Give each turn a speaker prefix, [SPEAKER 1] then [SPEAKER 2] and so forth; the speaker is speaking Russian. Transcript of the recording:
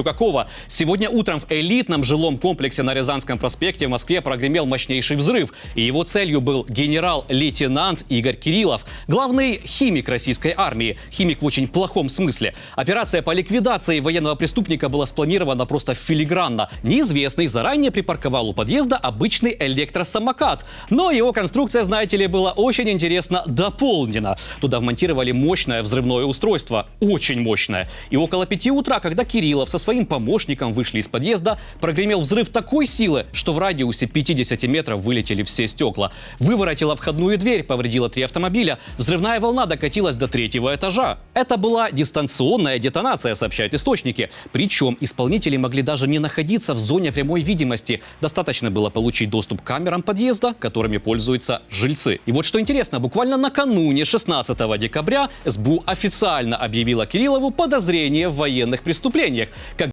[SPEAKER 1] Какого? Сегодня утром в элитном жилом комплексе на Рязанском проспекте в Москве прогремел мощнейший взрыв. И его целью был генерал-лейтенант Игорь Кириллов, главный химик российской армии. Химик в очень плохом смысле. Операция по ликвидации военного преступника была спланирована просто филигранно. Неизвестный заранее припарковал у подъезда обычный электросамокат. Но его конструкция, знаете ли, была очень интересно дополнена. Туда вмонтировали мощное взрывное устройство. Очень мощное. И около пяти утра, когда Кириллов со своим помощником вышли из подъезда, прогремел взрыв такой силы, что в радиусе 50 метров вылетели все стекла. Выворотила входную дверь, повредила три автомобиля. Взрывная волна докатилась до третьего этажа. Это была дистанционная детонация, сообщают источники. Причем исполнители могли даже не находиться в зоне прямой видимости. Достаточно было получить доступ к камерам подъезда, которыми пользуются жильцы. И вот что интересно, буквально накануне 16 декабря СБУ официально объявила Кириллову подозрение в военных преступлениях.